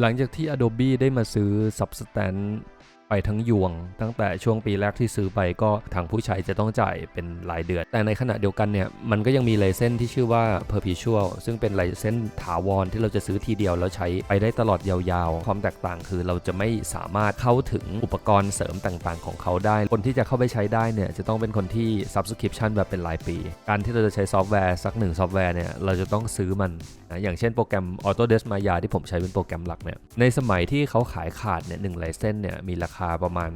หลังจากที่ Adobe ได้มาซื้อ Substance ไปทั้งยวง ตั้งแต่ช่วงปีแรกที่ซื้อไปก็ทางผู้ใช้จะต้องจ่ายเป็นรายเดือน แต่ในขณะเดียวกันเนี่ยมันก็ยังมีไลเซนที่ชื่อว่า perpetual ซึ่งเป็นไลเซนถาวรที่เราจะซื้อทีเดียวแล้วใช้ไปได้ตลอดยาวๆ ความแตกต่างคือเราจะไม่สามารถเข้าถึงอุปกรณ์เสริมต่างๆ ของเขาได้ คนที่จะเข้าไปใช้ได้เนี่ยจะต้องเป็นคนที่ subscription แบบเป็นรายปี การที่เราจะใช้ซอฟต์แวร์สักหนึ่งซอฟต์แวร์เนี่ยเราจะต้องซื้อมันนะอย่างเช่นโปรแกรม Autodesk Maya ที่ผมใช้เป็นโปรแกรมหลักเนี่ยในสมัยที่เขาขายขาดเนี่ยหนึ่งไลเซนเนี่ยมีราคาประมาณ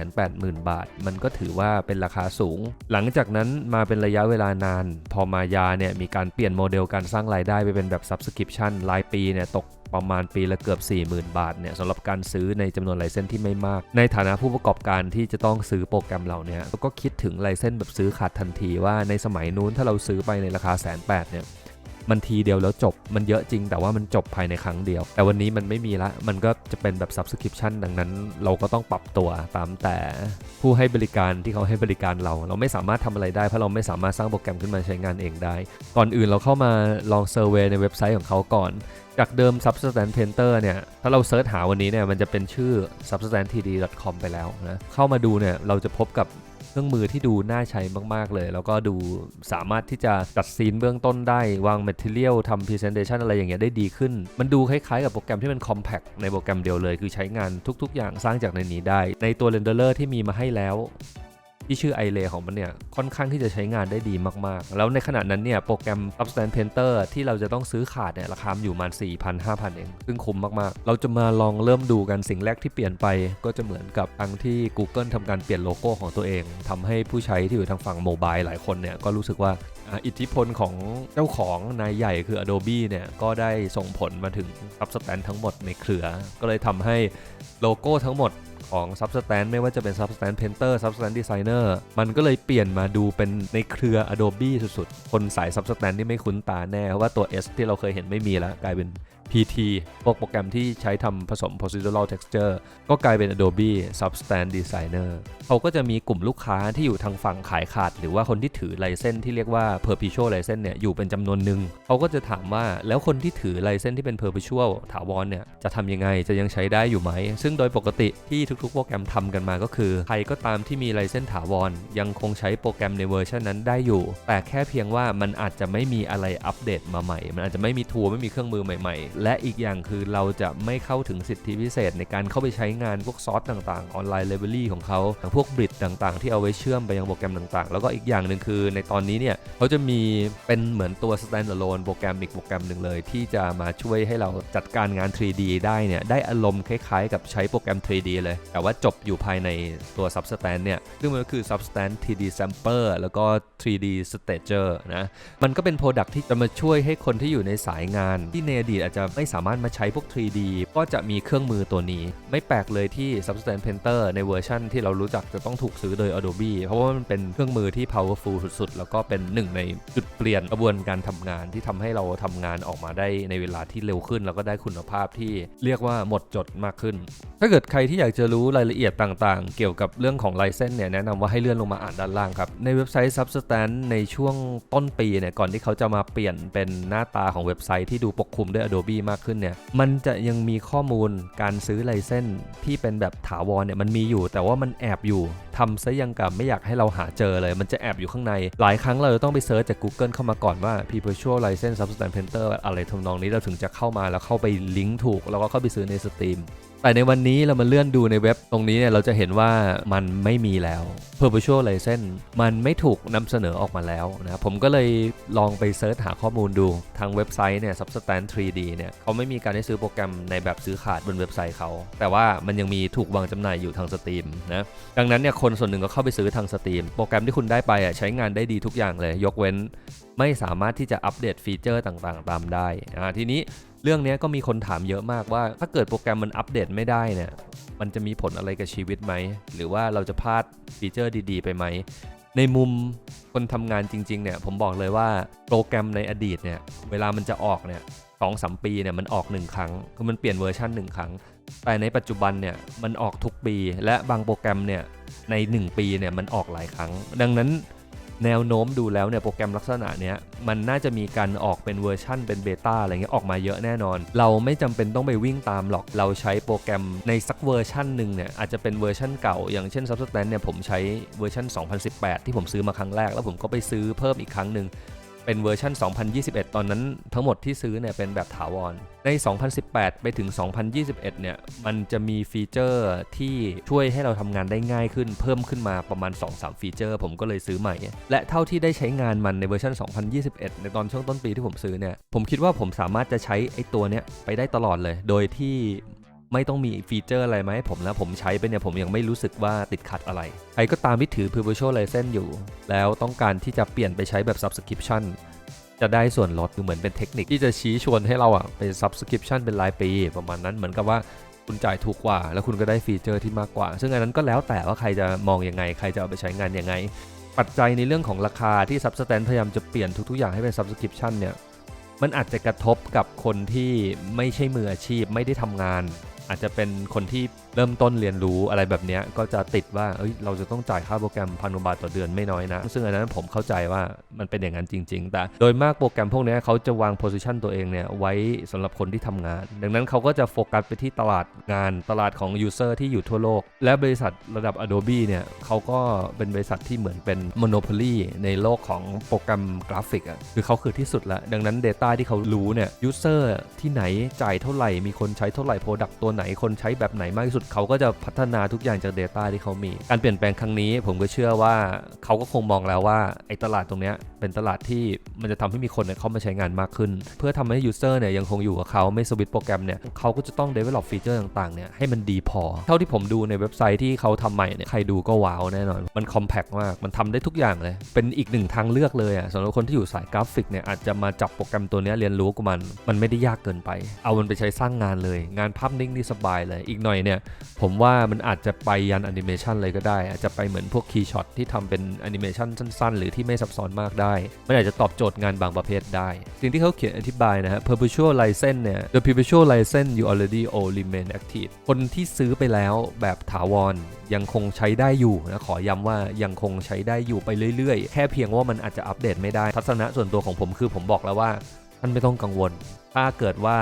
180,000 บาท มันก็ถือว่าเป็นราคาสูง หลังจากนั้นมาเป็นระยะเวลานาน พอมายาเนี่ยมีการเปลี่ยนโมเดลการสร้างรายได้ไปเป็นแบบ Subscription รายปีเนี่ยตกประมาณปีละเกือบ 40,000 บาทเนี่ยสำหรับการซื้อในจำนวนไลเซนที่ไม่มาก ในฐานะผู้ประกอบการที่จะต้องซื้อโปรแกรมเหล่านี้ก็คิดถึงไลเซนแบบซื้อขาดทันทีว่าในสมัยนู้นถ้าเราซื้อไปในราคาแสนแปดเนี่ย มันทีเดียวแล้วจบมันเยอะจริง แต่ว่ามันจบภายในครั้งเดียว แต่วันนี้มันไม่มีละ มันก็จะเป็นแบบ subscription ดังนั้น เราก็ต้องปรับตัวตามแต่ผู้ให้บริการที่เขาให้บริการเรา เราไม่สามารถทำอะไรได้เพราะเราไม่สามารถสร้างโปรแกรมขึ้นมาใช้งานเองได้ ก่อนอื่นเราเข้ามาลองเซอร์เวยในเว็บไซต์ของเขาก่อนจากเดิม Substance Painter เนี่ย ถ้าเราเซิร์ชหาวันนี้เนี่ย มันจะเป็นชื่อ substance3d.com ไปแล้วนะ เข้ามาดูเนี่ย เราจะพบกับ รื่องมือที่ดูน่าใช้มาก ๆ เลย แล้วก็ดูสามารถที่จะจัดซีนเบื้องต้นได้ วางแมทเทียลทำพรีเซนเทชันอะไรอย่างเงี้ยได้ดีขึ้น มันดูคล้ายๆกับโปรแกรมที่เป็นคอมแพคในโปรแกรมเดียวเลย คือใช้งานทุก ๆ อย่างสร้างจากในนี้ได้ ในตัวเรนเดอร์ที่มีมาให้แล้ว ที่ชื่อ i r a y ของมันเนี่ยค่อนข้างที่จะใช้งานได้ดีมากๆ แล้วในขณะนั้นเนี่ยโปรแกรม Substance Painter ที่เราจะต้องซื้อขาดเนี่ยราคาอยู่ประมาณ 4,000 5,000 เอง ซึ่งคุ้มมากๆ เราจะมาลองเริ่มดูกันสิ่งแรกที่เปลี่ยนไป ก็จะเหมือนกับทางที่ Google ทำการเปลี่ยนโลโก้ของตัวเองทำให้ผู้ใช้ที่อยู่ทางฝั่งโมบายหลายคนเนี่ยก็รู้สึกว่าอิทธิพลของเจ้าของนายใหญ่คือ Adobe เนี่ยก็ได้ส่งผลมาถึง Substance ทั้งหมดในเครือ ก็เลยทำให้โลโก้ทั้งหมด ของ Substance ไม่ว่าจะเป็น Substance Painter Substance Designer มันก็เลยเปลี่ยนมาดูเป็นในเครือ Adobe สุดๆ คนสาย Substance นี่ไม่คุ้นตาแน่เพราะว่าตัว S ที่เราเคยเห็นไม่มีแล้วกลายเป็น PT พวกโปรแกรมที่ใช้ทำผสม procedural texture ก็กลายเป็น Adobe Substance Designer เขาก็จะมีกลุ่มลูกค้าที่อยู่ทางฝั่งขายขาด หรือว่าคนที่ถือไลเซนที่เรียกว่า perpetual license เนี่ยอยู่เป็นจำนวนหนึ่ง เขาก็จะถามว่าแล้วคนที่ถือไลเซนที่เป็น perpetual ถาวรเนี่ยจะทำยังไงจะยังใช้ได้อยู่ไหม ซึ่งโดยปกติที่ทุกๆ โปรแกรมทำกันมาก็คือใครก็ตามที่มีไลเซนถาวรยังคงใช้โปรแกรมในเวอร์ชันนั้นได้อยู่ แต่แค่เพียงว่ามันอาจจะไม่มีอะไรอัปเดตมาใหม่ มันอาจจะไม่มีทัวร์ไม่มีเครื่องมือใหม่ ๆและอีกอย่างคือเราจะไม่เข้าถึงสิทธิพิเศษ ในการเข้าไปใช้งานพวกซอสต่างๆ ออนไลน์เลเวลลี่ของเขาพวกบริดต่างๆ ที่เอาไว้เชื่อมไปยังโปรแกรมต่างๆ แล้วก็อีกอย่างหนึ่งคือในตอนนี้เนี่ยเขาจะมีเป็นเหมือนตัว standalone โปรแกรมอีกโปรแกรมหนึ่งเลย ที่จะมาช่วยให้เราจัดการงาน 3D ได้เนี่ยได้อารมณ์คล้ายๆ กับใช้โปรแกรม 3D เลย แต่ว่าจบอยู่ภายในตัว Substance เนี่ยซึ่งมันก็คือ Substance 3D Sampler แล้วก็ 3D Stager นะมันก็เป็น Product ที่จะมาช่วยให้คนที่อยู่ในสายงานที่ในอดีตอาจจะไม่สามารถมาใช้พวก 3D ก็จะมีเครื่องมือตัวนี้ ไม่แปลกเลยที่ Substance Painter ในเวอร์ชันที่เรารู้จักจะต้องถูกซื้อโดย Adobe เพราะว่ามันเป็นเครื่องมือที่ powerful สุดๆ แล้วก็เป็นหนึ่งในจุดเปลี่ยนกระบวนการทำงานที่ทำให้เราทำงานออกมาได้ในเวลาที่เร็วขึ้น แล้วก็ได้คุณภาพที่เรียกว่าหมดจดมากขึ้น ถ้าเกิดใครที่อยากจะรู้รายละเอียดต่างๆ เกี่ยวกับเรื่องของไลเซนเนี่ยแนะนำว่าให้เลื่อนลงมาอ่านด้านล่างครับในเว็บไซต์ Substance ในช่วงต้นปีเนี่ยก่อนที่เขาจะมาเปลี่ยนเป็นหน้าตาของเว็บไซต์ที่ดูปกคลุมด้วย Adobe มากขึ้นเนี่ยมันจะยังมีข้อมูลการซื้อไลเซนที่เป็นแบบถาวรเนี่ยมันมีอยู่ แต่ว่ามันแอบอยู่ ทำซะยังกับไม่อยากให้เราหาเจอเลย มันจะแอบอยู่ข้างใน หลายครั้งเราจะต้องไปเซิร์ชจาก Google เข้ามาก่อนว่า perpetual license substance painter อะไรทำนองนี้เราถึงจะเข้ามาแล้วเข้าไปลิงก์ถูก แล้วก็เข้าไปซื้อในสตรีมแต่ในวันนี้เรามาเลื่อนดูในเว็บตรงนี้เนี่ยเราจะเห็นว่ามันไม่มีแล้ว perpetual license มันไม่ถูกนำเสนอออกมาแล้วนะผมก็เลยลองไปเซิร์ชหาข้อมูลดู ทางเว็บไซต์เนี่ย substance 3d เนี่ยเขาไม่มีการให้ซื้อโปรแกรมในแบบซื้อขาดบนเว็บไซต์เขา แต่ว่ามันยังมีถูกวางจำหน่ายอยู่ทางสตรีมนะ ดังนั้นเนี่ยคนนส่วนหนึ่งก็เข้าไปซื้อทางสตรีม โปรแกรมที่คุณได้ไปอะใช้งานได้ดีทุกอย่างเลย ยกเว้นไม่สามารถที่จะอัปเดตฟีเจอร์ต่างๆ ตามได้อ่าทีนี้เรื่องนี้ก็มีคนถามเยอะมากว่า ถ้าเกิดโปรแกรมมันอัปเดตไม่ได้เนี่ยมันจะมีผลอะไรกับชีวิตไหม หรือว่าเราจะพลาดฟีเจอร์ดี ๆ ไปไหม ในมุมคนทำงานจริงๆเนี่ยผมบอกเลยว่าโปรแกรมในอดีตเนี่ยเวลามันจะออกเนี่ยสองสามปีเนี่ยมันออกหนึ่งครั้งคือมันเปลี่ยนเวอร์ชันหนึ่งครั้ง แต่ในปัจจุบันเนี่ยมันออกทุกปี และบางโปรแกรมเนี่ยใน 1 ปีเนี่ยมันออกหลายครั้ง ดังนั้น แนวโน้มดูแล้วเนี่ยโปรแกรมลักษณะเนี้ยมันน่าจะมีการออกเป็นเวอร์ชั่นเป็นเบต้าอะไรเงี้ยออกมาเยอะแน่นอน เราไม่จำเป็นต้องไปวิ่งตามหรอกเราใช้โปรแกรมในสักเวอร์ชันหนึ่งเนี่ยอาจจะเป็นเวอร์ชันเก่า อย่างเช่น Substance เนี่ยผมใช้เวอร์ชัน2018 ที่ผมซื้อมาครั้งแรก แล้วผมก็ไปซื้อเพิ่มอีกครั้งหนึ่ง เป็นเวอร์ชัน2021 ตอนนั้นทั้งหมดที่ซื้อเนี่ยเป็นแบบถาวร ใน 2018 ไปถึง 2021 เนี่ย มันจะมีฟีเจอร์ที่ช่วยให้เราทำงานได้ง่ายขึ้น เพิ่มขึ้นมาประมาณ 2-3 ฟีเจอร์ ผมก็เลยซื้อใหม่ และเท่าที่ได้ใช้งานมันในเวอร์ชัน2021 ในตอนช่วงต้นปีที่ผมซื้อเนี่ย ผมคิดว่าผมสามารถจะใช้ไอ้ตัวเนี้ยไปได้ตลอดเลย โดยที่ ไม่ต้องมีฟีเจอร์อะไรมาให้ผมแล้วผมใช้ไปเนี่ยผมยังไม่รู้สึกว่าติดขัดอะไร ใครก็ตามที่ถือ Perpetual License อยู่ แล้วต้องการที่จะเปลี่ยนไปใช้แบบ Subscription จะได้ส่วนลดเหมือนเป็นเทคนิคที่จะชี้ชวนให้เราอะไป Subscription เป็นรายปี ประมาณนั้นเหมือนกับว่าคุณจ่ายถูกกว่า แล้วคุณก็ได้ฟีเจอร์ที่มากกว่า ซึ่งอันนั้นก็แล้วแต่ว่าใครจะมองยังไง ใครจะเอาไปใช้งานยังไง ปัจจัยในเรื่องของราคาที่ Substance พยายามจะเปลี่ยนทุกๆอย่างให้เป็น Subscription เนี่ยมันอาจจะกระทบกับคนที่ไม่ใช่มืออาชีพไม่ได้ทำงาน อาจจะเป็นคนที่เริ่มต้นเรียนรู้อะไรแบบนี้ก็จะติดว่าเอ้ยเราจะต้องจ่ายค่าโปรแกรมพันกว่าบาทต่อเดือนไม่น้อยนะ ซึ่งอันนั้นผมเข้าใจว่ามันเป็นอย่างนั้นจริง ๆ แต่โดยมากโปรแกรมพวกนี้เขาจะวางโพซิชันตัวเองเนี่ยไว้สำหรับคนที่ทำงาน ดังนั้นเขาก็จะโฟกัสไปที่ตลาดงานตลาดของยูเซอร์ที่อยู่ทั่วโลก และบริษัทระดับ Adobe เนี่ยเขาก็เป็นบริษัทที่เหมือนเป็น monopoly ในโลกของโปรแกรมกราฟิกอะคือเขาคือที่สุดล้วดังนั้น Data ที่เขารู้เนี่ยยูเซอร์ที่ไหนจ่ายเท่าไหร่มีคนใช้เท่าไหร่ Product ตัวไหนคนใช้แบบไหนมากที่สุดเขาก็จะพัฒนาทุกอย่างจาก Data ที่เขามี การเปลี่ยนแปลงครั้งนี้ ผมก็เชื่อว่าเขาก็คงมองแล้วว่าไอ้ตลาดตรงเนี้ยเป็นตลาดที่มันจะทำให้มีคนเนี่ยเข้ามาใช้งานมากขึ้น เพื่อทำให้ยูเซอร์เนี่ยยังคงอยู่กับเขาไม่สวิตช์โปรแกรมเนี่ยเขาก็จะต้อง develop ฟีเจอร์ต่างๆเนี่ยให้มันดีพอ เท่าที่ผมดูในเว็บไซต์ที่เขาทำใหม่เนี่ยใครดูก็ว้าวแน่นอน มัน compact มากมันทำได้ทุกอย่างเลย เป็นอีกหนึ่งทางเลือกเลยอะสำหรับคนที่อยู่สายกราฟิกเนี่ยอาจจะมาจับโปรแกรมตัวนี้เรียนรู้กับมัน มันไม่ได้ยากเกินไป เอามันไปใช้สร้างงานเลย งานภาพนิ่งนี่สบายเลย อีกหน่อยเนี่ย ผมว่ามันอาจจะไปยันแอนิเมชันเลยก็ได้ อาจจะไปเหมือนพวกคีย์ช็อตที่ทำเป็นแอนิเมชันสั้น ๆ หรือที่ไม่ซับซ้อนมากได้ มันอาจจะตอบโจทย์งานบางประเภทได้ สิ่งที่เขาเขียนอธิบายนะฮะ perpetual license เนี่ย the perpetual license you already own remain active คนที่ซื้อไปแล้วแบบถาวรยังคงใช้ได้อยู่นะขอย้ำว่ายังคงใช้ได้อยู่ไปเรื่อยๆ แค่เพียงว่ามันอาจจะอัปเดตไม่ได้ ทัศนะส่วนตัวของผมคือผมบอกแล้วว่าท่านไม่ต้องกังวล ถ้าเกิดว่า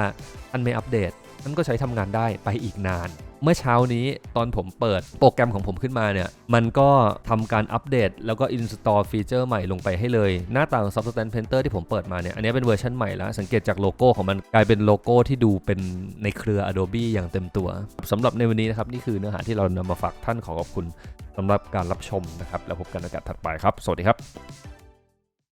ท่านไม่อัปเดต ท่นก็ใช้ทำงานได้ไปอีกนาน เมื่อเช้านี้ตอนผมเปิดโปรแกรมของผมขึ้นมาเนี่ย มันก็ทำการอัปเดต แล้วก็ install ฟีเจอร์ใหม่ลงไปให้เลย หน้าตาของ Substance Painter ที่ผมเปิดมาเนี่ย อันนี้เป็นเวอร์ชันใหม่แล้ว สังเกตจากโลโก้ของมันกลายเป็นโลโก้ที่ดูเป็นในเครือ Adobe อย่างเต็มตัวสำหรับในวันนี้นะครับนี่คือเนื้อหาที่เรานำมาฝากท่านขอขอบคุณสำหรับการรับชมนะครับแล้วพบกันในโอกาสถัดไปครับ สวัสดีครับ